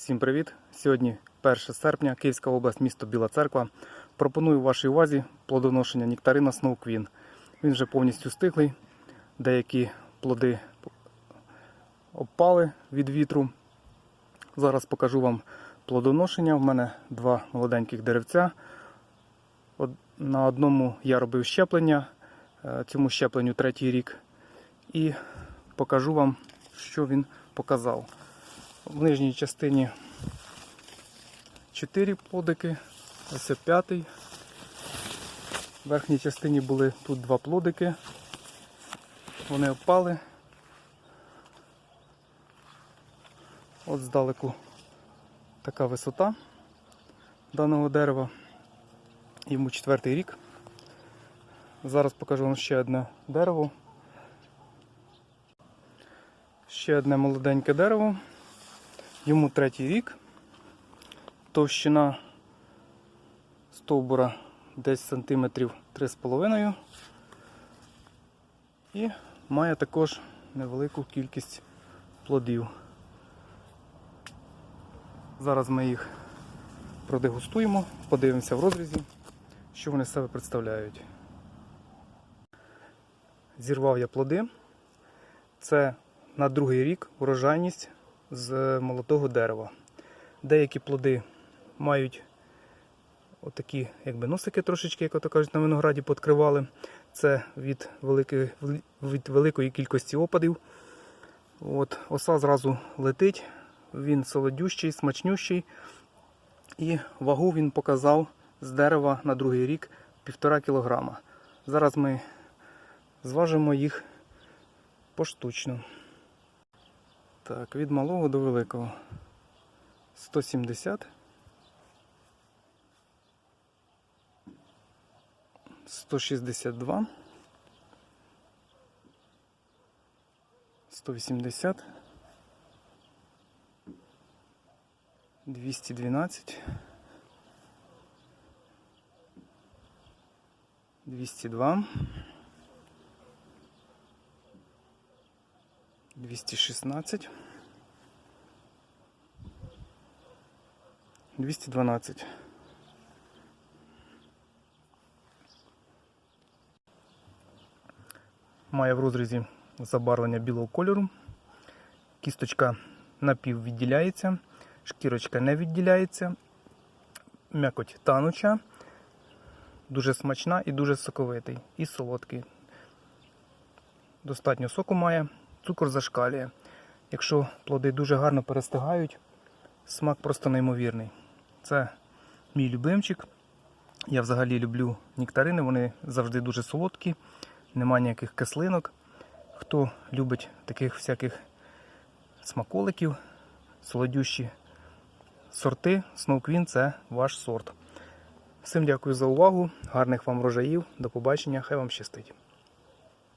Всім привіт! Сьогодні 1 серпня, Київська область, місто Біла Церква. Пропоную вашій увазі плодоношення нектарина Queen. Він вже повністю стиглий. Деякі плоди обпали від вітру. Зараз покажу вам плодоношення. У мене два молоденьких деревця. На одному я робив щеплення, е, цьому щепленню третій рік. І покажу вам, що він показав. В нижній частині 4 плодики, ось це п'ятий. В верхній частині були тут два плодики. Вони опали. От здалеку така висота даного дерева. Йому четвертий рік. Зараз покажу вам ще одне дерево. Ще одне молоденьке дерево. Йому третій рік. Товщина стовбура десь сантиметрів 3,5. І має також невелику кількість плодів. Зараз ми їх продегустуємо, подивимося в розрізі, що вони себе представляють. Зірвав я плоди. Це на другий рік урожайність з молодого дерева. Деякі плоди мають отакі якби носики трошечки, як ото кажуть, на винограді подкривали. Це від великої, від великої кількості опадів. От, Оса зразу летить, він солодющий, смачнющий. І вагу він показав з дерева на другий рік 1,5 кг. Зараз ми зважимо їх поштучно. Так, від малого до великого. 170. 162. 180. 212. 202. 216. 212. Має в розрізі забарвлення білого кольору. Кісточка напів відділяється, шкірочка не відділяється, м'якоть тануча, дуже смачна і дуже соковитий і солодкий. Достатньо соку має, цукор зашкалює. Якщо плоди дуже гарно перестигають, смак просто неймовірний. Це мій любимчик. Я взагалі люблю нектарини, вони завжди дуже солодкі, нема ніяких кислинок. Хто любить таких всяких смаколиків, солодющі сорти, Snow це ваш сорт. Всім дякую за увагу, гарних вам врожаїв, до побачення, хай вам щастить.